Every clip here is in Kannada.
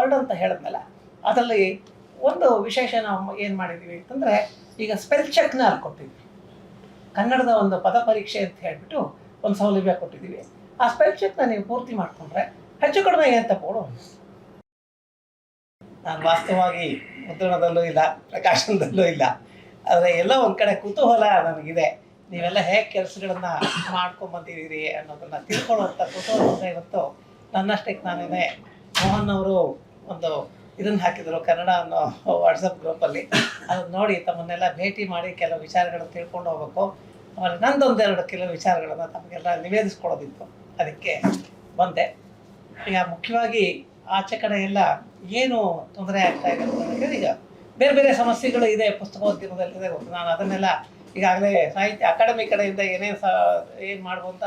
ವರ್ಡ್ ಅಂತ ಹೇಳಿದ್ಮೇಲೆ ಅದರಲ್ಲಿ ಒಂದು ವಿಶೇಷ ನಾವು ಏನು ಮಾಡಿದ್ದೀವಿ ಅಂತಂದರೆ, ಈಗ ಸ್ಪೆಲ್ ಚೆಕ್ನ ಅಲ್ಲಿ ಕೊಟ್ಟಿದ್ವಿ. ಕನ್ನಡದ ಒಂದು ಪದ ಪರೀಕ್ಷೆ ಅಂತ ಹೇಳಿಬಿಟ್ಟು ಒಂದು ಸೌಲಭ್ಯ ಕೊಟ್ಟಿದ್ದೀವಿ ಆ ಸ್ಪೆಲ್ ಚೆಕ್ನ ನೀವು ಪೂರ್ತಿ ಮಾಡಿಕೊಂಡ್ರೆ ಹೆಚ್ಚು ಕಡಿಮೆ ಏನು ತಗೊಳ್ಳೋ ನಾನು ವಾಸ್ತವವಾಗಿ ಮುದ್ರಣದಲ್ಲೂ ಇಲ್ಲ, ಪ್ರಕಾಶನದಲ್ಲೂ ಇಲ್ಲ. ಆದರೆ ಎಲ್ಲ ಒಂದು ಕಡೆ ಕುತೂಹಲ ನನಗಿದೆ. ನೀವೆಲ್ಲ ಹೇಗೆ ಕೆಲಸಗಳನ್ನು ಮಾಡ್ಕೊಂಬಂದಿದ್ದೀರಿ ಅನ್ನೋದನ್ನ ತಿಳ್ಕೊಳ್ಳುವಂಥ ಕುತೂಹಲ ಇವತ್ತು. ನನ್ನಷ್ಟಕ್ಕೆ ನಾನೇ ಮೋಹನ್ ಅವರು ಒಂದು ಇದನ್ನು ಹಾಕಿದರು ಕನ್ನಡ ಅನ್ನೋ ವಾಟ್ಸಪ್ ಗ್ರೂಪಲ್ಲಿ ಅದನ್ನ ನೋಡಿ ತಮ್ಮನ್ನೆಲ್ಲ ಭೇಟಿ ಮಾಡಿ ಕೆಲವು ವಿಚಾರಗಳನ್ನು ತಿಳ್ಕೊಂಡು ಹೋಗ್ಬೇಕು. ಆಮೇಲೆ ನಂದೊಂದೆರಡು ಕೆಲವು ವಿಚಾರಗಳನ್ನು ತಮಗೆಲ್ಲ ನಿವೇದಿಸ್ಕೊಳ್ಳೋದಿತ್ತು ಅದಕ್ಕೆ ಬಂದೆ. ಈಗ ಮುಖ್ಯವಾಗಿ ಆಚೆ ಕಡೆ ಎಲ್ಲ ಏನು ತೊಂದರೆ ಆಗ್ತಾ ಇದೆ ಅಂತ ಈಗ ಬೇರೆ ಬೇರೆ ಸಮಸ್ಯೆಗಳು ಇದೆ ಪುಸ್ತಕೋದ್ಯಮದಲ್ಲಿ ಇದೆ ಗೊತ್ತು. ನಾನು ಅದನ್ನೆಲ್ಲ ಈಗಾಗಲೇ ಸಾಹಿತ್ಯ ಅಕಾಡೆಮಿ ಕಡೆಯಿಂದ ಏನೇನು ಸಹ ಏನು ಮಾಡ್ಬೋದು ಅಂತ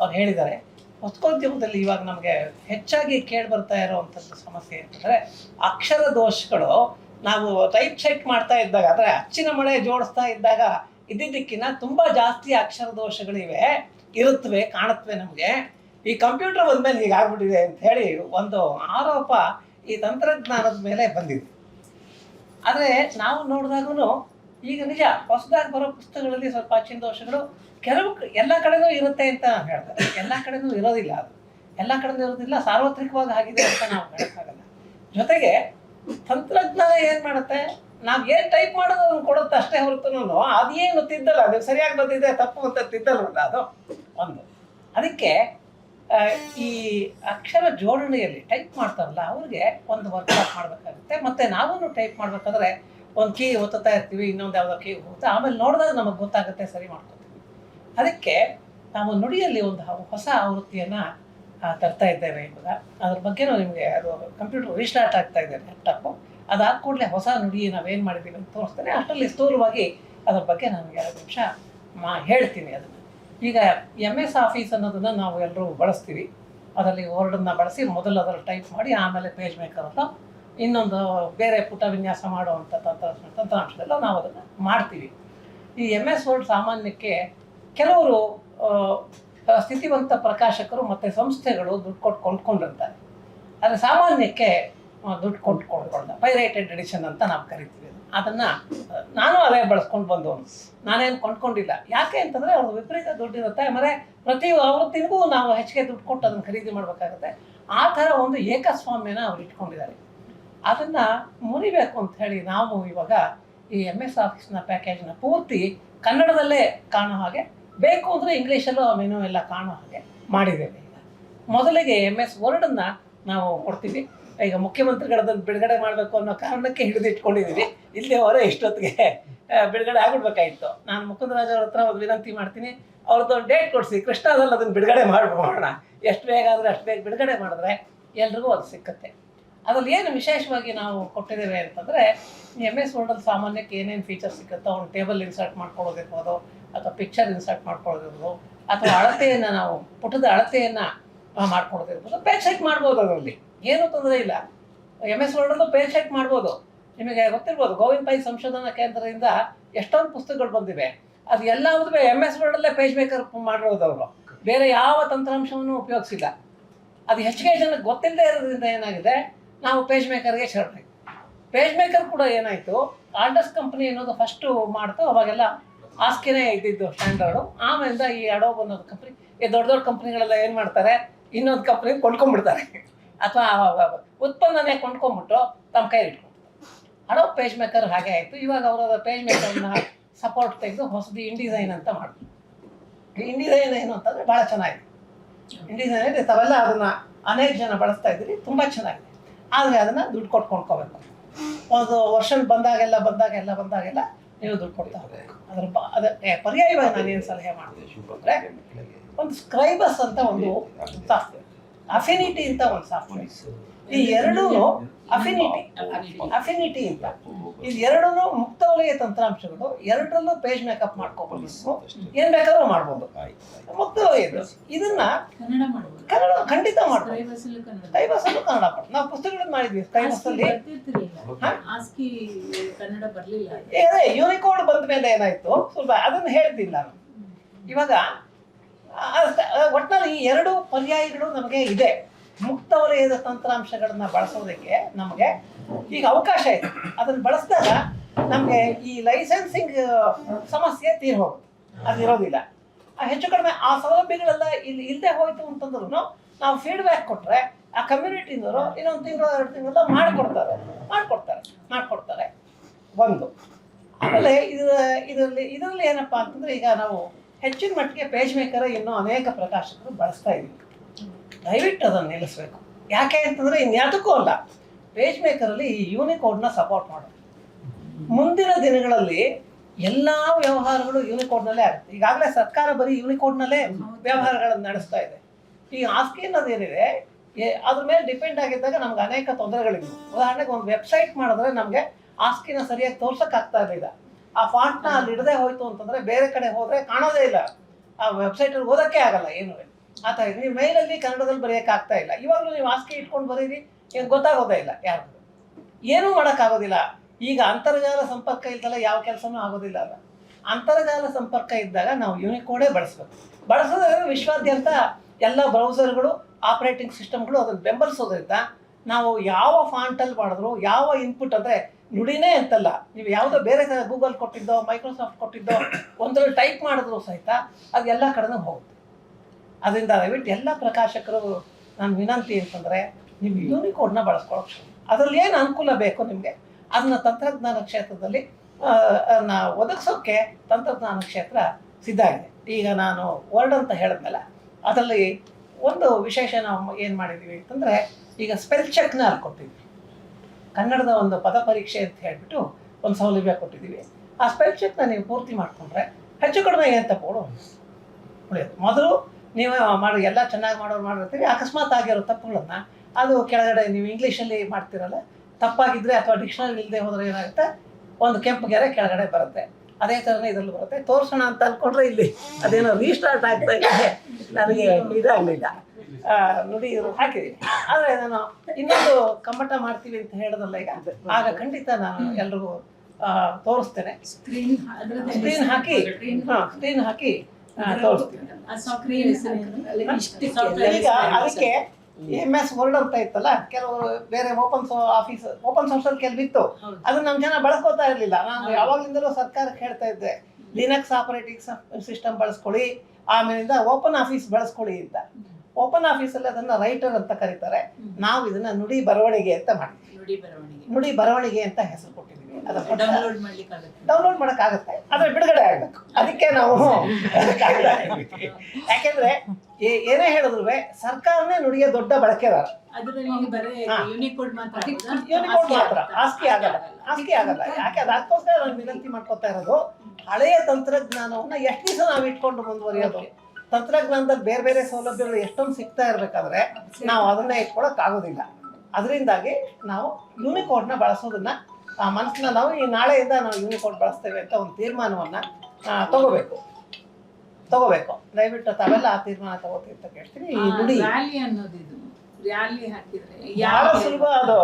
ಅವ್ರು ಹೇಳಿದ್ದಾರೆ. ಪುಸ್ತಕೋದ್ಯಮದಲ್ಲಿ ಇವಾಗ ನಮಗೆ ಹೆಚ್ಚಾಗಿ ಕೇಳಿ ಬರ್ತಾ ಇರೋವಂಥದ್ದು ಸಮಸ್ಯೆ ಅಂತಂದರೆ ಅಕ್ಷರ ದೋಷಗಳು. ನಾವು ಟೈಪ್ ಸೆಟ್ ಮಾಡ್ತಾ ಇದ್ದಾಗ, ಅಂದರೆ ಅಚ್ಚಿನ ಮಳೆ ಜೋಡಿಸ್ತಾ ಇದ್ದಾಗ ಇದ್ದಿದ್ದಕ್ಕಿಂತ ತುಂಬ ಜಾಸ್ತಿ ಅಕ್ಷರ ದೋಷಗಳಿವೆ, ಇರುತ್ತವೆ, ಕಾಣುತ್ತವೆ ನಮಗೆ. ಈ ಕಂಪ್ಯೂಟರ್ ಬಂದ್ಮೇಲೆ ಹೀಗೆ ಆಗ್ಬಿಟ್ಟಿದೆ ಅಂತ ಹೇಳಿ ಒಂದು ಆರೋಪ ಈ ತಂತ್ರಜ್ಞಾನದ ಮೇಲೆ ಬಂದಿದೆ. ಆದರೆ ನಾವು ನೋಡಿದಾಗೂ ಈಗ ನಿಜ, ಹೊಸದಾಗಿ ಬರೋ ಪುಸ್ತಕಗಳಲ್ಲಿ ಸ್ವಲ್ಪ ಅಚ್ಚಿನ ದೋಷಗಳು ಕೆಲವು ಎಲ್ಲ ಕಡೆನೂ ಇರುತ್ತೆ ಅಂತ ಹೇಳ್ತಾರೆ ಎಲ್ಲ ಕಡೆನೂ ಇರೋದಿಲ್ಲ ಅದು. ಎಲ್ಲ ಕಡೆನೂ ಇರೋದಿಲ್ಲ, ಸಾರ್ವತ್ರಿಕವಾಗಿ ಆಗಿದೆ ಅಂತ ನಾವು ಹೇಳೋಕ್ಕಾಗಲ್ಲ. ಜೊತೆಗೆ ತಂತ್ರಜ್ಞಾನ ಏನು ಮಾಡುತ್ತೆ? ನಾವು ಏನು ಟೈಪ್ ಮಾಡೋದು ಅದನ್ನು ಕೊಡುತ್ತೆ ಅಷ್ಟೇ ಹೊರತು ಅದೇನು ತಿದ್ದಲ್ಲ, ಅದು ಸರಿಯಾಗಿ ಬಂದಿದೆ, ತಪ್ಪು ಅಂತ ತಿದ್ದಲ್ಲ ಅದು? ಒಂದು. ಅದಕ್ಕೆ ಈ ಅಕ್ಷರ ಜೋಡಣೆಯಲ್ಲಿ ಟೈಪ್ ಮಾಡ್ತಾರಲ್ಲ, ಅವ್ರಿಗೆ ಒಂದು ವರ್ಕ್ ಮಾಡಬೇಕಾಗುತ್ತೆ. ಮತ್ತು ನಾವೂ ಟೈಪ್ ಮಾಡಬೇಕಾದ್ರೆ ಒಂದು ಕೀ ಒತ್ತುತ್ತಾ ಇರ್ತೀವಿ, ಇನ್ನೊಂದು ಯಾವುದೋ ಕೀ ಹೋಗುತ್ತೆ ಆಮೇಲೆ ನೋಡಿದಾಗ ನಮಗೆ ಗೊತ್ತಾಗುತ್ತೆ, ಸರಿ ಮಾಡ್ಕೊತೀವಿ. ಅದಕ್ಕೆ ನಾವು ನುಡಿಯಲ್ಲಿ ಒಂದು ಹೊಸ ಆವೃತ್ತಿಯನ್ನು ತರ್ತಾ ಇದ್ದೇವೆ ಇವಾಗ. ಅದ್ರ ಬಗ್ಗೆನೂ ನಿಮಗೆ ಅದು ಕಂಪ್ಯೂಟರ್ ರೀಸ್ಟಾರ್ಟ್ ಆಗ್ತಾ ಇದೆ ಲ್ಯಾಪ್ಟಾಪು. ಅದಾದ ಕೂಡಲೇ ಹೊಸ ನುಡಿ ನಾವೇನು ಮಾಡಿದ್ದೀವಿ ಅಂತ ತೋರಿಸ್ತೇನೆ ಅಷ್ಟರಲ್ಲಿ ಸ್ಥೂಲವಾಗಿ ಅದ್ರ ಬಗ್ಗೆ ನಾನು ಎರಡು ನಿಮಿಷ ಮಾ, ಹೇಳ್ತೀನಿ ಅದನ್ನು. ಈಗ ಎಂ ಎಸ್ ಆಫೀಸ್ ಅನ್ನೋದನ್ನು ನಾವು ಎಲ್ಲರೂ ಬಳಸ್ತೀವಿ. ಅದರಲ್ಲಿ ವರ್ಡನ್ನು ಬಳಸಿ ಮೊದಲು ಅದರಲ್ಲಿ ಟೈಪ್ ಮಾಡಿ ಆಮೇಲೆ ಪೇಜ್ ಮೇಕರ್ ಅಂತ ಇನ್ನೊಂದು ಬೇರೆ ಪುಟ ವಿನ್ಯಾಸ ಮಾಡುವಂಥ ತಂತ್ರ ತಂತ್ರಾಂಶದಲ್ಲ ನಾವು ಅದನ್ನು ಮಾಡ್ತೀವಿ. ಈ ಎಂ ಎಸ್ ವರ್ಡ್ ಸಾಮಾನ್ಯಕ್ಕೆ ಕೆಲವರು ಸ್ಥಿತಿವಂತ ಪ್ರಕಾಶಕರು ಮತ್ತು ಸಂಸ್ಥೆಗಳು ದುಡ್ಡು ಕೊಟ್ಟು ಕೊಂಡ್ಕೊಂಡಿರ್ತಾರೆ. ಆದರೆ ಸಾಮಾನ್ಯಕ್ಕೆ ದುಡ್ಡು ಕೊಟ್ಟು ಕೊಂಡ್ಕೊಂಡ ಪೈರೇಟೆಡ್ ಎಡಿಷನ್ ಅಂತ ನಾವು ಕರಿತೀವಿ ಅದನ್ನು. ನಾನು ಅದೇ ಬಳಸ್ಕೊಂಡು ಬಂದವನು. ನಾನೇನು ಕೊಂಡ್ಕೊಂಡಿಲ್ಲ. ಯಾಕೆ ಅಂತಂದರೆ ಅವ್ರದ್ದು ವಿಪರೀತ ದುಡ್ಡಿರುತ್ತೆ ಆಮೇಲೆ ಪ್ರತಿ ಆವೃತ್ತಿನಿಗೂ ನಾವು ಹೆಚ್ಚಿಗೆ ದುಡ್ಡು ಕೊಟ್ಟು ಅದನ್ನು ಖರೀದಿ ಮಾಡಬೇಕಾಗುತ್ತೆ. ಆ ಥರ ಒಂದು ಏಕಸ್ವಾಮ್ಯನ ಅವ್ರು ಇಟ್ಕೊಂಡಿದ್ದಾರೆ. ಅದನ್ನು ಮುರಿಬೇಕು ಅಂತ ಹೇಳಿ ನಾವು ಇವಾಗ ಈ ಎಂ ಎಸ್ ಆಫೀಸ್ನ ಪ್ಯಾಕೇಜ್ನ ಪೂರ್ತಿ ಕನ್ನಡದಲ್ಲೇ ಕಾಣೋ ಹಾಗೆ, ಬೇಕು ಅಂದರೆ ಇಂಗ್ಲೀಷಲ್ಲೂ ಮೆನು ಎಲ್ಲ ಕಾಣೋ ಹಾಗೆ ಮಾಡಿದ್ದೇವೆ ಈಗ. ಮೊದಲಿಗೆ ಎಂ ಎಸ್ ವರ್ಡನ್ನು ನಾವು ಕೊಡ್ತೀವಿ. ಈಗ ಮುಖ್ಯಮಂತ್ರಿಗಳದನ್ನು ಬಿಡುಗಡೆ ಮಾಡಬೇಕು ಅನ್ನೋ ಕಾರಣಕ್ಕೆ ಹಿಡಿದಿಟ್ಕೊಂಡಿದ್ದೀವಿ ಇಲ್ಲದೆ ಅವರೇ ಇಷ್ಟೊತ್ತಿಗೆ ಬಿಡುಗಡೆ ಆಗ್ಬಿಡ್ಬೇಕಾಗಿತ್ತು ನಾನು ಮುಕುಂದರಾಜ್ ಅವ್ರ ಹತ್ರ ಒಂದು ವಿನಂತಿ ಮಾಡ್ತೀನಿ. ಅವ್ರದ್ದು ಡೇಟ್ ಕೊಡಿಸಿ. ಕೃಷ್ಣದಲ್ಲಿ ಅದನ್ನು ಬಿಡುಗಡೆ ಮಾಡ್ಬೋಣ ಎಷ್ಟು ಬೇಗ ಆದರೆ ಅಷ್ಟು ಬೇಗ ಬಿಡುಗಡೆ ಮಾಡಿದ್ರೆ ಎಲ್ರಿಗೂ ಅದು ಸಿಕ್ಕತ್ತೆ. ಅದ್ರಲ್ಲಿ ಏನು ವಿಶೇಷವಾಗಿ ನಾವು ಕೊಟ್ಟಿದ್ದೇವೆ ಅಂತಂದರೆ ಎಂ ಎಸ್ ವರ್ಡಲ್ಲಿ ಸಾಮಾನ್ಯಕ್ಕೆ ಏನೇನು ಫೀಚರ್ ಸಿಕ್ಕುತ್ತೋ ಅವ್ನು ಟೇಬಲ್ ಇನ್ಸರ್ಟ್ ಮಾಡ್ಕೊಳ್ಳೋದಿರ್ಬೋದು, ಅಥವಾ ಪಿಕ್ಚರ್ ಇನ್ಸರ್ಟ್ ಮಾಡ್ಕೊಳ್ಳೋದಿರ್ಬೋದು, ಅಥವಾ ಅಳತೆಯನ್ನು ನಾವು ಪುಟದ ಅಳತೆಯನ್ನು ಮಾಡ್ಕೊಳ್ಳೋದಿರ್ಬೋದು ಪೇಜ್ ಚೆಕ್ ಮಾಡ್ಬೋದು ಅದರಲ್ಲಿ. ಏನೂ ತೊಂದರೆ ಇಲ್ಲ. ಎಂ ಎಸ್ ವರ್ಡಲ್ಲೂ ಪೇಜ್ ಚೆಕ್ ಮಾಡ್ಬೋದು. ನಿಮಗೆ ಗೊತ್ತಿರ್ಬೋದು ಗೋವಿಂದ ಪೈ ಸಂಶೋಧನಾ ಕೇಂದ್ರದಿಂದ ಎಷ್ಟೊಂದು ಪುಸ್ತಕಗಳು ಬಂದಿವೆ. ಅದು ಎಲ್ಲವುದೂ ಎಂ ಎಸ್ ವರ್ಡಲ್ಲೇ ಪೇಜ್ ಮೇಕರ್ ಮಾಡಿರೋದು ಅವರು. ಬೇರೆ ಯಾವ ತಂತ್ರಾಂಶವನ್ನು ಉಪಯೋಗಿಸಿಲ್ಲ. ಅದು ಹೆಚ್ಚಿಗೆ ಜನಕ್ಕೆ ಗೊತ್ತಿಲ್ಲದೆ ಇರೋದ್ರಿಂದ ಏನಾಗಿದೆ ನಾವು ಪೇಜ್ ಮೇಕರ್ಗೆ ಶರಣಾಗಿ ಪೇಜ್ ಮೇಕರ್ ಕೂಡ ಏನಾಯಿತು ಆರ್ಡರ್ಸ್ ಕಂಪ್ನಿ ಅನ್ನೋದು ಫಸ್ಟು ಮಾಡ್ತು ಅವಾಗೆಲ್ಲ ಆಸ್ಕಿನೇ ಇದ್ದಿದ್ದು ಸ್ಟ್ಯಾಂಡರ್ಡು ಆಮೇಲೆ ಈ ಅಡೋಬ್ ಅನ್ನೋದು ಕಂಪ್ನಿ ಈ ದೊಡ್ಡ ದೊಡ್ಡ ಕಂಪ್ನಿಗಳೆಲ್ಲ ಏನು ಮಾಡ್ತಾರೆ, ಇನ್ನೊಂದು ಕಂಪ್ನಿ ಕೊಂಡ್ಕೊಂಡ್ಬಿಡ್ತಾರೆ. ಅಥವಾ ಉತ್ಪನ್ನನೇ ಕೊಂಡ್ಕೊಂಡ್ಬಿಟ್ಟು ತಮ್ಮ ಕೈ ಇಟ್ಕೊಂಡು ಅಡೋಬ್ ಪೇಜ್ ಮೇಕರ್ ಹಾಗೆ ಆಯಿತು. ಇವಾಗ ಅವರ ಪೇಜ್ ಮೇಕರ್ನ ಸಪೋರ್ಟ್ ತೆಗೆದು ಹೊಸದು ಇಂಡಿಸೈನ್ ಅಂತ ಮಾಡಿದ್ರು ಇಂಡಿಸೈನ್ ಏನು ಅಂತಂದರೆ ಭಾಳ ಚೆನ್ನಾಗಿದೆ. ಇಂಡಿಸೈನ್ ತವೆಲ್ಲ ತಾವೆಲ್ಲ ಅದನ್ನು ಅನೇಕ ಜನ ಬಳಸ್ತಾ ಇದ್ದೀರಿ, ತುಂಬ ಚೆನ್ನಾಗಿದೆ. ಆದರೆ ಅದನ್ನು ದುಡ್ಡು ಕೊಟ್ಟು ಕೊಂಡ್ಕೋಬೇಕು ಒಂದು ವರ್ಷದಲ್ಲಿ ಬಂದಾಗೆಲ್ಲ ಬಂದಾಗೆಲ್ಲ ಬಂದಾಗೆಲ್ಲ ನೀವು ದುಡ್ಡು ಕೊಡ್ತಾ ಹೋಗ್ಬೇಕು. ಅದ್ರ ಬ ಅದಕ್ಕೆ ಪರ್ಯಾಯವಾಗಿ ಏನು ಸಲಹೆ ಮಾಡ್ತೀನಿ ಅಂದರೆ ಒಂದು ಸ್ಕ್ರೈಬಸ್ ಅಂತ ಒಂದು ಸಾಫ್ಟ್ವೇರ್. ಅಫಿನಿಟಿ ಅಂತ ಒಂದು ಸಾಫ್ಟ್ವೇರ್. ಈ ಎರಡೂ ಅಫಿನಿಟಿ ಅಫಿನಿಟಿ ಅಂತ. ಇದು ಎರಡೂ ಮುಕ್ತ ವಲಯ ತಂತ್ರಾಂಶಗಳು ಎರಡರಲ್ಲೂ ಪೇಜ್ ಮೇಕಪ್ ಮಾಡ್ಕೋಬೋದು. ಏನು ಬೇಕಾದ್ರೂ ಮಾಡ್ಬೋದು. ಮುಕ್ತ ವಲಯದ್ದು ಇದನ್ನ ಕನ್ನಡ ಖಂಡಿತ ಮಾಡ್ಬೋದು. ಕೈಬಸಲು ಕನ್ನಡ. ಪಡ ನಾವು ಪುಸ್ತಕಗಳನ್ನ ಮಾಡಿದ್ವಿ ಬರ್ಲಿಲ್ಲ ಅದೇ. ಯೂನಿಕೋಡ್ ಬಂದ ಮೇಲೆ ಏನಾಯ್ತು? ಸ್ವಲ್ಪ ಅದನ್ನ ಹೇಳ್ತಿಲ್ಲ ನಾನು. ಇವಾಗ ಒಟ್ಟಿನಲ್ಲಿ ಒಟ್ನಲ್ಲಿ ಈ ಎರಡು ಪರ್ಯಾಯಗಳು ನಮಗೆ ಇದೆ. ಮುಕ್ತ ವಲಯದ ತಂತ್ರಾಂಶಗಳನ್ನ ಬಳಸೋದಕ್ಕೆ ನಮಗೆ ಈಗ ಅವಕಾಶ ಇದೆ. ಅದನ್ನು ಬಳಸಿದಾಗ ನಮಗೆ ಈ ಲೈಸೆನ್ಸಿಂಗ್ ಸಮಸ್ಯೆ ತೀರ್ ಹೋಗುತ್ತೆ. ಅದಿರೋದಿಲ್ಲ ಇರೋದಿಲ್ಲ. ಹೆಚ್ಚು ಕಡಿಮೆ ಆ ಸೌಲಭ್ಯಗಳೆಲ್ಲ ಇಲ್ಲಿ ಇಲ್ಲದೆ ಹೋಯಿತು ಅಂತಂದ್ರೂ ನಾವು ಫೀಡ್ಬ್ಯಾಕ್ ಕೊಟ್ಟರೆ ಆ ಕಮ್ಯುನಿಟಿನವರು ಇನ್ನೊಂದು ತಿಂಗಳು, ಎರಡು ತಿಂಗಳ ಮಾಡಿಕೊಡ್ತಾರೆ. ಮಾಡಿಕೊಡ್ತಾರೆ. ಮಾಡಿಕೊಡ್ತಾರೆ. ಒಂದು. ಆಮೇಲೆ ಇದು, ಇದರಲ್ಲಿ ಇದರಲ್ಲಿ ಏನಪ್ಪ ಅಂತಂದ್ರೆ ಈಗ ನಾವು ಹೆಚ್ಚಿನ ಮಟ್ಟಿಗೆ ಪೇಜ್ ಮೇಕರ್ ಇನ್ನೂ ಅನೇಕ ಪ್ರಕಾಶಕರು ಬಳಸ್ತಾ ಇದ್ದೀವಿ. ದಯವಿಟ್ಟು ಅದನ್ನು ನಿಲ್ಲಿಸ್ಬೇಕು. ಯಾಕೆ ಅಂತಂದರೆ ಇನ್ಯಾವುದಕ್ಕೂ ಅಲ್ಲ ಪೇಜ್ ಮೇಕರಲ್ಲಿ ಈ ಯೂನಿಕೋಡ್ನ ಸಪೋರ್ಟ್ ಮಾಡೋದು. ಮುಂದಿನ ದಿನಗಳಲ್ಲಿ ಎಲ್ಲ ವ್ಯವಹಾರಗಳು ಯೂನಿಕೋಡ್ನಲ್ಲೇ ಆಗುತ್ತೆ. ಈಗಾಗಲೇ ಸರ್ಕಾರ ಬರೀ ಯೂನಿಕೋಡ್ನಲ್ಲೇ ವ್ಯವಹಾರಗಳನ್ನು ನಡೆಸ್ತಾ ಇದೆ. ಈ ಆಸ್ಕಿ ಅನ್ನೋದೇನಿದೆ ಅದ್ರ ಮೇಲೆ ಡಿಪೆಂಡ್ ಆಗಿದ್ದಾಗ ನಮ್ಗೆ ಅನೇಕ ತೊಂದರೆಗಳಿವೆ. ಉದಾಹರಣೆಗೆ ಒಂದು ವೆಬ್ಸೈಟ್ ಮಾಡಿದ್ರೆ ನಮಗೆ ಆಸ್ಕಿನ ಸರಿಯಾಗಿ ತೋರ್ಸೋಕ್ಕಾಗ್ತಾ ಇರಲಿಲ್ಲ ಆ ಫಾಂಟ್ನ ಅಲ್ಲಿ ಇಡದೆ ಹೋಯ್ತು ಅಂತಂದ್ರೆ ಬೇರೆ ಕಡೆ ಹೋದರೆ ಕಾಣೋದೇ ಇಲ್ಲ. ಆ ವೆಬ್ಸೈಟಲ್ಲಿ ಓದಕ್ಕೆ ಆಗಲ್ಲ ಏನು. ಆ ಇದೆ. ನೀವು ಮೇಲಲ್ಲಿ ಕನ್ನಡದಲ್ಲಿ ಬರೆಯೋಕ್ಕಾಗ್ತಾ ಇಲ್ಲ. ಇವಾಗಲೂ ನೀವು ಆಸ್ಕೆ ಇಟ್ಕೊಂಡು ಬರೀರಿ ಏನು ಗೊತ್ತಾಗೋದೇ ಇಲ್ಲ ಯಾರಿಗೂ. ಏನೂ ಮಾಡೋಕ್ಕಾಗೋದಿಲ್ಲ. ಈಗ ಅಂತರ್ಜಾಲ ಸಂಪರ್ಕ ಇಲ್ದಲ್ಲ ಯಾವ ಕೆಲಸನೂ ಆಗೋದಿಲ್ಲ ಅಲ್ಲ. ಅಂತರ್ಜಾಲ ಸಂಪರ್ಕ ಇದ್ದಾಗ ನಾವು ಯೂನಿಕೋಡೇ ಬಳಸ್ಬೇಕು. ಬಳಸೋದ್ರೆ ವಿಶ್ವಾದ್ಯಂತ ಎಲ್ಲ ಬ್ರೌಸರ್ಗಳು ಆಪರೇಟಿಂಗ್ ಸಿಸ್ಟಮ್ಗಳು ಅದನ್ನು ಬೆಂಬಲಿಸೋದ್ರಿಂದ ನಾವು ಯಾವ ಫಾಂಟಲ್ಲಿ ಮಾಡಿದ್ರು, ಯಾವ ಇನ್ಪುಟ್ ಅಂದರೆ ನುಡಿನೇ ಅಂತಲ್ಲ. ನೀವು ಯಾವುದೋ ಬೇರೆ ಗೂಗಲ್ ಕೊಟ್ಟಿದ್ದೋ ಮೈಕ್ರೋಸಾಫ್ಟ್ ಕೊಟ್ಟಿದ್ದೋ, ಒಂದರಲ್ಲಿ ಟೈಪ್ ಮಾಡಿದ್ರು ಸಹಿತ ಅದು ಎಲ್ಲ ಕಡೆನೂ ಹೋಗುತ್ತೆ. ಅದರಿಂದ ದಯವಿಟ್ಟು ಎಲ್ಲ ಪ್ರಕಾಶಕರು ನಾನು ವಿನಂತಿ ಅಂತಂದರೆ ನೀವು ಯೂನಿಕೋಡ್ನ ಬಳಸ್ಕೊಳ್ಳೋಕೆ ಅದರಲ್ಲಿ ಏನು ಅನುಕೂಲ ಬೇಕು ನಿಮಗೆ? ಅದನ್ನ ತಂತ್ರಜ್ಞಾನ ಕ್ಷೇತ್ರದಲ್ಲಿ ನಾ ಒದಗಿಸೋಕ್ಕೆ ತಂತ್ರಜ್ಞಾನ ಕ್ಷೇತ್ರ ಸಿದ್ಧ ಆಗಿದೆ. ಈಗ ನಾನು ವರ್ಡ್ ಅಂತ ಹೇಳಿದ್ಮೇಲೆ ಅದರಲ್ಲಿ ಒಂದು ವಿಶೇಷ ನಾವು ಏನು ಮಾಡಿದ್ದೀವಿ ಅಂತಂದರೆ, ಈಗ ಸ್ಪೆಲ್ ಚೆಕ್ನ ಅಲ್ಲಿ ಕೊಟ್ಟಿದ್ವಿ. ಕನ್ನಡದ ಒಂದು ಪದ ಪರೀಕ್ಷೆ ಅಂತ ಹೇಳಿಬಿಟ್ಟು ಒಂದು ಸೌಲಭ್ಯ ಕೊಟ್ಟಿದ್ದೀವಿ. ಆ ಸ್ಪೆಲ್ ಚೆಕ್ನ ನೀವು ಪೂರ್ತಿ ಮಾಡಿಕೊಂಡ್ರೆ ಹೆಚ್ಚು ಕಡಿಮೆ ಏನು ತಪ್ಪುಗಳು ಉಳಿಯೋದು ಮೊದಲು ನೀವು ಮಾಡಿ ಎಲ್ಲ ಚೆನ್ನಾಗಿ ಮಾಡೋರು ಮಾಡಿರ್ತೀವಿ ಅಕಸ್ಮಾತ್ ಆಗಿರೋ ತಪ್ಪುಗಳನ್ನ ಅದು ಕೆಳಗಡೆ ನೀವು ಇಂಗ್ಲೀಷಲ್ಲಿ ಮಾಡ್ತಿರಲ್ಲ ತಪ್ಪಾಗಿದ್ದರೆ ಅಥವಾ ಡಿಕ್ಷನರಿ ಇಲ್ಲದೆ ಹೋದರೆ ಏನಾಗುತ್ತೆ? ಒಂದು ಕೆಂಪು ಗೆರೆ ಕೆಳಗಡೆ ಬರುತ್ತೆ. ಅದೇ ಥರನೇ ಇದರಲ್ಲಿ ಬರುತ್ತೆ. ತೋರಿಸೋಣ ಅಂತ ಅಂದ್ಕೊಂಡ್ರೆ ಇಲ್ಲಿ ಅದೇನೋ ರೀಸ್ಟಾರ್ಟ್ ಆಗ್ತಾ ಇದೆ. ನನಗೆ ಇದಾಗಲಿಲ್ಲ. ನುಡಿ ಹಾಕಿದ್ದೀನಿ ಆದರೆ ನಾನು ಇನ್ನೊಂದು ಕಮ್ಮಟ ಮಾಡ್ತೀವಿ ಅಂತ ಹೇಳೋದಲ್ಲ ಈಗ. ಆಗ ಖಂಡಿತ ನಾನು ಎಲ್ರಿಗೂ ತೋರಿಸ್ತೇನೆ. ಸ್ಕ್ರೀನ್ ಸ್ಕ್ರೀನ್ ಹಾಕಿ ಹಾಂ ಸ್ಕ್ರೀನ್ ಹಾಕಿ. ಈಗ ಅದಕ್ಕೆ ಎಂ ಎಸ್ ವರ್ಡ್ ಅಂತ ಇತ್ತಲ್ಲ ಕೆಲವು ಬೇರೆ ಓಪನ್ ಆಫೀಸ್ ಓಪನ್ ಸೋರ್ಸಲ್ಲಿ ಕೆಲವಿತ್ತು ಹೌದು. ಅದನ್ನ ನಮ್ ಜನ ಬಳಸ್ಕೋತಾ ಇರಲಿಲ್ಲ. ನಾನು ಯಾವಾಗ್ಲಿಂದಲೂ ಸರ್ಕಾರಕ್ಕೆ ಹೇಳ್ತಾ ಇದ್ದೆ ಲಿನಕ್ಸ್ ಆಪರೇಟಿಂಗ್ ಸಿಸ್ಟಮ್ ಬಳಸ್ಕೊಳ್ಳಿ ಆಮೇಲಿಂದ ಓಪನ್ ಆಫೀಸ್ ಬಳಸ್ಕೊಳ್ಳಿ ಅಂತ. ಓಪನ್ ಆಫೀಸ್ ಅಲ್ಲಿ ಅದನ್ನ ರೈಟರ್ ಅಂತ ಕರೀತಾರೆ. ನಾವು ಇದನ್ನ ನುಡಿ ಬರವಣಿಗೆ ಅಂತ ಮಾಡ್ತೀವಿ. ನುಡಿ ಬರವಣಿಗೆ. ನುಡಿ ಬರವಣಿಗೆ ಅಂತ ಹೆಸರು ಕೊಟ್ಟಿದ್ದೀವಿ. ಡೌನ್ಲೋಡ್ ಮಾಡ್ಲಿಕ್ಕೆ ಆಗುತ್ತೆ ಡೌನ್ಲೋಡ್ ಮಾಡೋಕ್ಕಾಗತ್ತೆ. ಆದರೆ ಬಿಡುಗಡೆ ಆಗಬೇಕು. ಅದಕ್ಕೆ ನಾವು ಯಾಕೆಂದ್ರೆ ಏ- ಏನೇ ಹೇಳಿದ್ರು ಸರ್ಕಾರನೇ ನುಡಿಯ ದೊಡ್ಡ ಬಳಕೆದಾರ. ಯೂನಿಕೋಡ್ ಮಾತ್ರ ಆಸ್ತಿ ಮಾತ್ರ. ಆಸ್ಕಿ ಆಗಲ್ಲ. ಆಸ್ತಿ ಆಗಲ್ಲ. ಯಾಕೆ ಅದಕ್ಕೋಸ್ಕರ ನಾನು ವಿನಂತಿ ಮಾಡ್ಕೊತಾ ಇರೋದು ಹಳೆಯ ತಂತ್ರಜ್ಞಾನವನ್ನ ಎಷ್ಟು ದಿವಸ ನಾವು ಇಟ್ಕೊಂಡು ಮುಂದುವರಿಯೋದು? ತಂತ್ರಜ್ಞಾನದಲ್ಲಿ ಬೇರೆ ಬೇರೆ ಸೌಲಭ್ಯಗಳು ಎಷ್ಟೊಂದು ಸಿಗ್ತಾ ಇರಬೇಕಾದ್ರೆ ನಾವು ಅದನ್ನೇ ಇಟ್ಕೊಳಕ್ ಆಗೋದಿಲ್ಲ ಅದರಿಂದಾಗಿ ನಾವು ಯೂನಿಕೋಡ್ನ ಬಳಸೋದನ್ನ ಆ ಮನಸ್ಸನ್ನ ನಾವು ಈ ನಾಳೆಯಿಂದ ನಾವು ಯೂನಿಫಾರ್ಮ್ ಬಳಸ್ತೇವೆ ಅಂತ ಒಂದು ತೀರ್ಮಾನವನ್ನ ತಗೋಬೇಕು. ತಗೋಬೇಕು. ದಯವಿಟ್ಟು ತಾವೆಲ್ಲ ಆ ತೀರ್ಮಾನ ತಗೋತೀವಿ ಅಂತ ಕೇಳ್ತೀನಿ. ಈ ನುಡಿ. ರ್ಯಾಲಿ ಅನ್ನೋದು ಇದು. ರ್ಯಾಲಿ ಹಾಕಿದ್ರೆ ಬಹಳ ಯಾವ ಸುಲಭ ಅದು.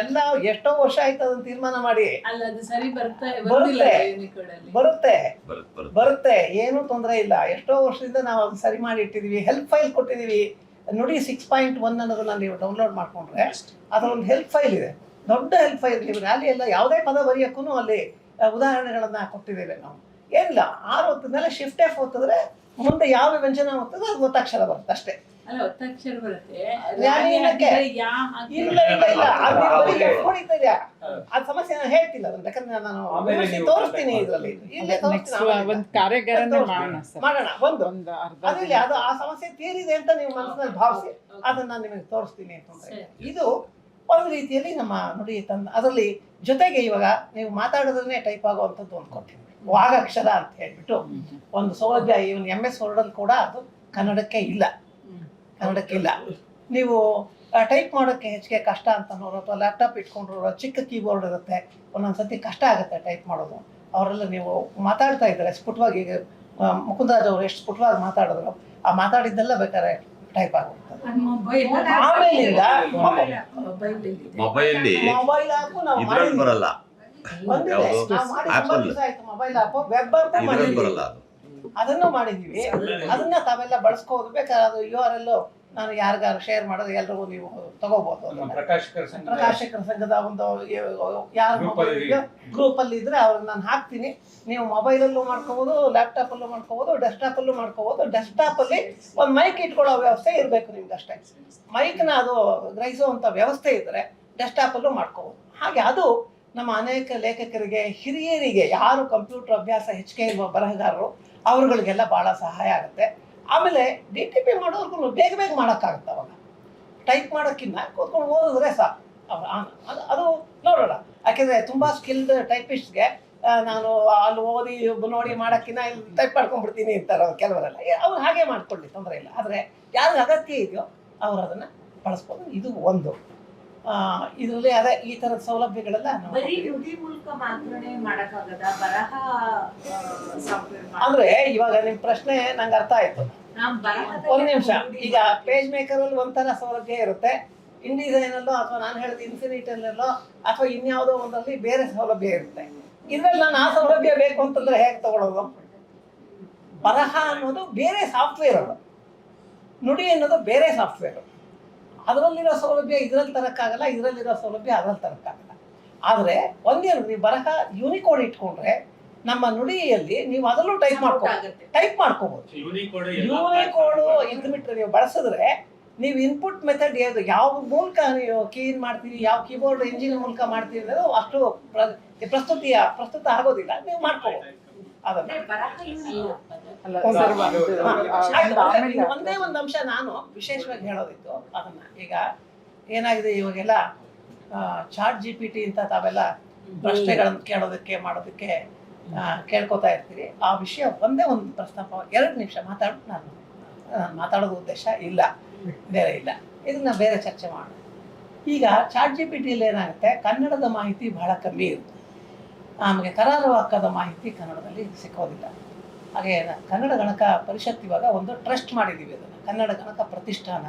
ಎಲ್ಲ ಎಷ್ಟೋ ವರ್ಷ ಆಯ್ತು ಅದನ್ನ ತೀರ್ಮಾನ ಮಾಡಿ. ಅಲ್ಲ ಅದು ಸರಿ ಬರ್ತಾ ಬರುತ್ತೆ. ಬರುತ್ತೆ. ಬರುತ್ತೆ ಬರುತ್ತೆ. ಬರುತ್ತೆ. ಏನು ತೊಂದರೆ ಇಲ್ಲ. ಎಷ್ಟೋ ವರ್ಷದಿಂದ ನಾವು ಅದನ್ನ ಸರಿ ಮಾಡಿ ಇಟ್ಟಿದೀವಿ. Help file ಕೊಟ್ಟಿದೀವಿ. ನುಡಿ ಸಿಕ್ಸ್ ಪಾಯಿಂಟ್ ಒನ್ ಅನ್ನೋದನ್ನ ನೀವು ಡೌನ್ಲೋಡ್ ಮಾಡ್ಕೊಂಡ್ರೆ ಅದರೊಂದು ಹೆಲ್ಪ್ ಫೈಲ್ ಇದೆ. ದೊಡ್ಡ ಹೆಲ್ಪ್ ಫೈಲ್ ನೀವು ರ್ಯಾಲಿ ಎಲ್ಲ ಯಾವುದೇ ಪದ ಬರೆಯೋಕ್ಕೂ ಅಲ್ಲಿ ಉದಾಹರಣೆಗಳನ್ನು ಕೊಟ್ಟಿದ್ದೇವೆ ನಾವು. ಏನಿಲ್ಲ ಆರು ಹೊತ್ತ ಮೇಲೆ ಶಿಫ್ಟ್ ಎಫ್ ಹೊತ್ತಿದ್ರೆ ಮುಂದೆ ಯಾವ ವ್ಯಂಜನ ಹೋಗ್ತದೆ ಅದು ಒತ್ತಕ್ಷರ ಬರುತ್ತೆ ಅಷ್ಟೇ? ಅದ್ ಸಮಸ್ಯೆ ನಾನು ಹೇಳ್ತಿಲ್ಲ ಅದನ್ನ ಯಾಕಂದ್ರೆ ನಾನು ತೋರಿಸ್ತೀನಿ ಇದರಲ್ಲಿ. ಇಲ್ಲೇ ನೆಕ್ಸ್ಟ್ ತೋರಿಸ್ತೀನಿ ಒಂದು ಕಾರ್ಯಾಗಾರನೇ ಮಾಡೋಣ ಸರ್. ಮಾಡೋಣ ಒಂದು. ಒಂದು ಅರ್ಧ ಅದಿಲ್ಲ ಅದು ಆ ಸಮಸ್ಯೆ ತೀರಿದೆ ಅಂತ ನೀವು ಮನಸ್ಸಿನಲ್ಲಿ ಭಾವಿಸಿ. ಅದನ್ನ ನಾನು ನಿಮಗೆ ತೋರಿಸ್ತೀನಿ ಅಂತಂದ್ರೆ. ಇದು ಒಂದು ರೀತಿಯಲ್ಲಿ ನಮ್ಮ ನುಡಿ ತಂದ, ಅದರಲ್ಲಿ ಜೊತೆಗೆ ಇವಾಗ ನೀವು ಮಾತಾಡೋದನ್ನೇ ಟೈಪ್ ಆಗುವಂಥದ್ದು ಒಂದು ವಾಗಕ್ಷರ ಅಂತ ಹೇಳ್ಬಿಟ್ಟು ಒಂದು ಸೌಲಭ್ಯ ಇವನ್ ಎಂ ಎಸ್ ವರ್ಡಲ್ಲಿ ಕೂಡ ಅದು ಕನ್ನಡಕ್ಕೆ ಇಲ್ಲ. ಕನ್ನಡಕ್ಕೆ ಇಲ್ಲ. ನೀವು ಟೈಪ್ ಮಾಡೋಕ್ಕೆ ಹೆಚ್ಚಿಗೆ ಕಷ್ಟ ಅಂತ ಅನ್ನೋರು ಅಥವಾ ಲ್ಯಾಪ್ಟಾಪ್ ಇಟ್ಕೊಂಡ್ರು ಚಿಕ್ಕ ಕೀಬೋರ್ಡ್ ಇರುತ್ತೆ ಒಂದೊಂದ್ಸತಿ ಕಷ್ಟ ಆಗುತ್ತೆ ಟೈಪ್ ಮಾಡೋದು. ಅವರೆಲ್ಲ ನೀವು ಮಾತಾಡ್ತಾ ಇದ್ದಾರೆ, ಸ್ಫುಟವಾಗಿ ಮುಕುಂದರಾಜ್ ಅವರು ಎಷ್ಟು ಸ್ಫುಟವಾಗಿ ಮಾತಾಡಿದ್ರು, ಆ ಮಾತಾಡಿದ್ದೆಲ್ಲ ಬೇಕಾದ್ರೆ ಟೈಪ್ ಆಗುತ್ತೆ ಮೊಬೈಲ್ ಆಮೇಲಿಂದ ಇದ್ರಲ್ಲಿ. ಬರಲ್ಲ. ಆಯ್ತು ಮೊಬೈಲ್ ಆಪ್. ವೆಬ್ ಬರಲ್ಲ ಅದನ್ನು ಮಾಡಿದೀವಿ. ಅದನ್ನ ತಾವೆಲ್ಲ ಬಳಸ್ಕೋದು ಬೇಕಾದ್ರೆ ಅದು ಯು ಆರ್ ಎಲ್ ನಾನು ಯಾರಿಗಾರು ಶೇರ್ ಮಾಡೋದು ಎಲ್ರಿಗೂ ನೀವು ತಗೋಬಹುದು. ಪ್ರಕಾಶಕರ ಸಂಘ ಪ್ರಕಾಶಕರ ಸಂಘದ ಒಂದು ಯಾರು. ಗ್ರೂಪ್ ಅಲ್ಲಿ ಇದ್ರೆ ಅವ್ರನ್ನ ನಾನು ಹಾಕ್ತೀನಿ ನೀವು ಮೊಬೈಲಲ್ಲೂ ಮಾಡ್ಕೋಬಹುದು ಲ್ಯಾಪ್ಟಾಪ್ ಅಲ್ಲೂ ಮಾಡ್ಕೋಬಹುದು ಡೆಸ್ಕ್ಟಾಪ್ ಅಲ್ಲೂ ಮಾಡ್ಕೋಬಹುದು ಡೆಸ್ಕ್ಟಾಪ್ ಅಲ್ಲಿ ಒಂದು ಮೈಕ್ ಇಟ್ಕೊಳ್ಳೋ ವ್ಯವಸ್ಥೆ ಇರಬೇಕು ನಿಮ್ಗೆ ಅಷ್ಟೇ ಮೈಕ್ನ ಅದು ಗ್ರಹಿಸುವಂತ ವ್ಯವಸ್ಥೆ ಇದ್ರೆ ಡೆಸ್ಕ್ಟಾಪ್ ಅಲ್ಲೂ ಮಾಡ್ಕೋಬಹುದು ಹಾಗೆ ಅದು ನಮ್ಮ ಅನೇಕ ಲೇಖಕರಿಗೆ ಹಿರಿಯರಿಗೆ ಯಾರು ಕಂಪ್ಯೂಟರ್ ಅಭ್ಯಾಸ ಹೆಚ್ಚಿಗೆ ಇರುವ ಬರಹಗಾರರು ಅವರುಗಳಿಗೆಲ್ಲ ಬಹಳ ಸಹಾಯ ಆಗುತ್ತೆ ಆಮೇಲೆ ಡಿ ಟಿ ಪಿ ಮಾಡೋರ್ಗು ಬೇಗ ಬೇಗ ಮಾಡೋಕ್ಕಾಗುತ್ತೆ ಅವಾಗ. ಟೈಪ್ ಮಾಡೋಕ್ಕಿಂತ ಕೂತ್ಕೊಂಡು ಓದಿದ್ರೆ ಸಾಕು. ಅದು ಅದು ನೋಡೋಣ. ಯಾಕೆಂದರೆ ತುಂಬ ಸ್ಕಿಲ್ಡ್ ಟೈಪಿಸ್ಟ್ಗೆ ನಾನು ಅಲ್ಲಿ ಓದಿ, ನೋಡಿ ಮಾಡೋಕ್ಕಿಂತ ಇಲ್ಲಿ ಟೈಪ್ ಮಾಡ್ಕೊಂಡ್ಬಿಡ್ತೀನಿ ಅಂತಾರೆ ಕೆಲವರೆಲ್ಲ. ಅವ್ರು ಹಾಗೆ ಮಾಡ್ಕೊಳ್ಳಿ, ತೊಂದರೆ ಇಲ್ಲ. ಆದರೆ ಯಾರಿಗೆ ಅಗತ್ಯ ಇದೆಯೋ ಅವರು ಅದನ್ನು ಬಳಸ್ಬೋದು. ಇದು ಒಂದು. ಇದರಲ್ಲಿ ಅದೇ ಈ ಥರದ ಸೌಲಭ್ಯಗಳೆಲ್ಲ ಅಂದ್ರೆ ಇವಾಗ ನಿಮ್ಮ ಪ್ರಶ್ನೆ ನಂಗೆ ಅರ್ಥ ಆಯ್ತು. ಒಂದ್ ನಿಮಿಷ. ಈಗ ಪೇಜ್ ಮೇಕರ್ ಅಲ್ಲಿ ಒಂಥರ ಸೌಲಭ್ಯ ಇರುತ್ತೆ. ಇನ್ ಡಿಸೈನ್ ಅಲ್ಲೋ ಅಥವಾ ನಾನು ಹೇಳಿದ ಇನ್ಫಿನಿಟ್ ಅಲ್ಲೋ ಅಥವಾ ಇನ್ಯಾವುದೋ ಒಂದರಲ್ಲಿ ಬೇರೆ ಸೌಲಭ್ಯ ಇರುತ್ತೆ. ಇದ್ರಲ್ಲಿ ನಾನು ಆ ಸೌಲಭ್ಯ ಬೇಕು ಅಂತಂದ್ರೆ ಹೇಗೆ ತಗೊಳ್ಳೋದು ಬರಹ ಅನ್ನೋದು ಬೇರೆ ಸಾಫ್ಟ್ವೇರ್ ಅದು. ನುಡಿ ಅನ್ನೋದು ಬೇರೆ ಸಾಫ್ಟ್ವೇರ್ ಅದರಲ್ಲಿರೋ ಸೌಲಭ್ಯ ಇದ್ರಲ್ಲಿ ತರಕ್ಕಾಗಲ್ಲ ಇದರಲ್ಲಿರೋ ಸೌಲಭ್ಯ ಅದರಲ್ಲಿ ತರಕ್ಕಾಗಲ್ಲ. ಆದರೆ ಒಂದೇನು ನೀವು ಬರಹ ಯೂನಿಕೋಡ್ ಇಟ್ಕೊಂಡ್ರೆ ನಮ್ಮ ನುಡಿಯಲ್ಲಿ ನೀವು ಅದರಲ್ಲೂ ಟೈಪ್ ಮಾಡ್ಕೊ ಟೈಪ್ ಮಾಡ್ಕೋಬಹುದು ಯೂನಿಕೋಡ್ ಯೂನಿಕೋಡ್ ಇದ್ಬಿಟ್ರೆ ನೀವು ಬಳಸಿದ್ರೆ ನೀವು ಇನ್ಪುಟ್ ಮೆಥಡ್ ಯಾವುದು ಯಾವ ಮೂಲಕ ನೀವು ಕೀನ್ ಮಾಡ್ತೀರಿ ಯಾವ ಕೀಬೋರ್ಡ್ ಇಂಜಿನ್ ಮೂಲಕ ಮಾಡ್ತೀರಿ ಅನ್ನೋದು ಅಷ್ಟು ಪ್ರಸ್ತುತಿಯ ಪ್ರಸ್ತುತ ಆಗೋದಿಲ್ಲ ನೀವು ಮಾಡ್ಕೋಬಹುದು ಒಂದೇ ಒಂದು ಅಂಶ ನಾನು ವಿಶೇಷವಾಗಿ ಹೇಳೋದಿತ್ತು ಅದನ್ನ. ಈಗ ಏನಾಗಿದೆ ಇವಾಗೆಲ್ಲ ಚಾಟ್ ಜಿ ಪಿ ಟಿ ಅಂತ ತಾವೆಲ್ಲ ಪ್ರಶ್ನೆಗಳನ್ನು ಕೇಳೋದಕ್ಕೆ ಮಾಡೋದಕ್ಕೆ ಕೇಳ್ಕೊತಾ ಇರ್ತೀರಿ. ಆ ವಿಷಯ ಒಂದೇ ಒಂದು ಪ್ರಸ್ತಾಪ ಎರಡು ನಿಮಿಷ ಮಾತಾಡು. ನಾನು ನಾನು ಮಾತಾಡೋದು ಉದ್ದೇಶ ಇಲ್ಲ. ಬೇರೆ ಇಲ್ಲ. ಇದನ್ನ ಬೇರೆ ಚರ್ಚೆ ಮಾಡೋಣ. ಈಗ ಚಾಟ್ ಜಿ ಪಿ ಟಿಯಲ್ಲಿ ಏನಾಗುತ್ತೆ? ಕನ್ನಡದ ಮಾಹಿತಿ ಬಹಳ ಕಮ್ಮಿ ಇರುತ್ತೆ. ಆಮೇಲೆ ಕರಾರುವಾಕ್ಕದ ಮಾಹಿತಿ ಕನ್ನಡದಲ್ಲಿ ಸಿಕ್ಕೋದಿಲ್ಲ. ಹಾಗೆ ಕನ್ನಡ ಗಣಕ ಪರಿಷತ್ ಇವಾಗ ಒಂದು ಟ್ರಸ್ಟ್ ಮಾಡಿದ್ದೀವಿ ಅದನ್ನು. ಕನ್ನಡ ಗಣಕ ಪ್ರತಿಷ್ಠಾನ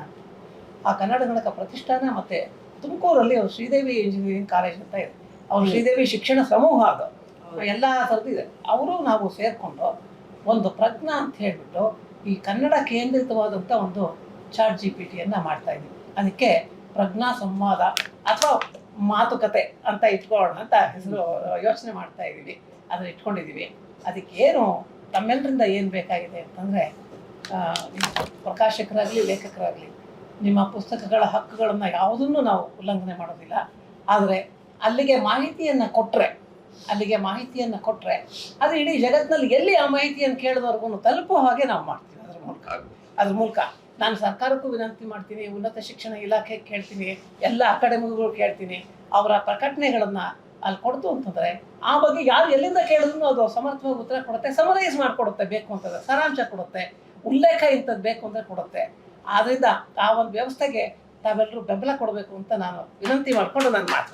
ಆ ಕನ್ನಡ ಗಣಕ ಪ್ರತಿಷ್ಠಾನ ಮತ್ತು ತುಮಕೂರಲ್ಲಿ ಅವರು ಶ್ರೀದೇವಿ ಇಂಜಿನಿಯರಿಂಗ್ ಕಾಲೇಜ್ ಅಂತ ಇದೆ. ಅವ್ರು ಶ್ರೀದೇವಿ ಶಿಕ್ಷಣ ಸಮೂಹ ಅದು. ಎಲ್ಲ ಥರದ್ದು ಇದೆ. ಅವರು ನಾವು ಸೇರಿಕೊಂಡು ಒಂದು ಪ್ರಜ್ಞಾ ಅಂತ ಹೇಳಿಬಿಟ್ಟು ಈ ಕನ್ನಡ ಕೇಂದ್ರಿತವಾದಂಥ ಒಂದು ಚಾಟ್ ಜಿ ಪಿ ಟಿಯನ್ನು ಮಾಡ್ತಾ ಇದ್ದೀವಿ. ಅದಕ್ಕೆ ಪ್ರಜ್ಞಾ ಸಂವಾದ ಅಥವಾ ಮಾತುಕತೆ ಅಂತ ಇಟ್ಕೊಳ್ಳೋಣ ಅಂತ ಹೆಸರು ಯೋಚನೆ ಮಾಡ್ತಾ ಇದ್ದೀವಿ. ಅದನ್ನ ಇಟ್ಕೊಂಡಿದ್ದೀವಿ. ಅದಕ್ಕೆ ಏನು ತಮ್ಮೆಲ್ಲರಿಂದ ಏನು ಬೇಕಾಗಿದೆ ಅಂತಂದರೆ ಪ್ರಕಾಶಕರಾಗಲಿ, ಲೇಖಕರಾಗಲಿ, ನಿಮ್ಮ ಪುಸ್ತಕಗಳ ಹಕ್ಕುಗಳನ್ನು ಯಾವುದನ್ನು ನಾವು ಉಲ್ಲಂಘನೆ ಮಾಡೋದಿಲ್ಲ. ಆದರೆ ಅಲ್ಲಿಗೆ ಮಾಹಿತಿಯನ್ನು ಕೊಟ್ಟರೆ ಅಲ್ಲಿಗೆ ಮಾಹಿತಿಯನ್ನು ಕೊಟ್ಟರೆ ಅದು ಇಡೀ ಜಗತ್ತಿನಲ್ಲಿ ಎಲ್ಲಿ ಆ ಮಾಹಿತಿಯನ್ನು ಕೇಳಿದವ್ರಿಗೂ ತಲುಪೋ ಹಾಗೆ ನಾವು ಮಾಡ್ತೀವಿ ಅದ್ರ ಮೂಲಕ. ಅದ್ರ ಮೂಲಕ. ನಾನು ಸರ್ಕಾರಕ್ಕೂ ವಿನಂತಿ ಮಾಡ್ತೀನಿ, ಉನ್ನತ ಶಿಕ್ಷಣ ಇಲಾಖೆ ಕೇಳ್ತೀನಿ, ಎಲ್ಲ ಅಕಾಡೆಮಿಗಳು ಕೇಳ್ತೀನಿ, ಅವರ ಪ್ರಕಟಣೆಗಳನ್ನು ಅಲ್ಲಿ ಕೊಡ್ತು ಅಂತಂದರೆ ಆ ಬಗ್ಗೆ ಯಾರು ಎಲ್ಲಿಂದ ಕೇಳಿದ್ರು ಅದು ಸಮರ್ಥವಾಗಿ ಉತ್ತರ ಕೊಡುತ್ತೆ, ಸಮರೈಸ್ ಮಾಡಿಕೊಡುತ್ತೆ, ಬೇಕು ಅಂತಂದರೆ, ಸಾರಾಂಶ ಕೊಡುತ್ತೆ, ಉಲ್ಲೇಖ ಇಂಥದ್ದು ಬೇಕು ಅಂದರೆ ಕೊಡುತ್ತೆ. ಆದ್ದರಿಂದ ಆ ಒಂದು ವ್ಯವಸ್ಥೆಗೆ ತಾವೆಲ್ಲರೂ ಬೆಂಬಲ ಕೊಡಬೇಕು ಅಂತ ನಾನು ವಿನಂತಿ ಮಾಡಿಕೊಂಡು ನಾನು ಮಾತು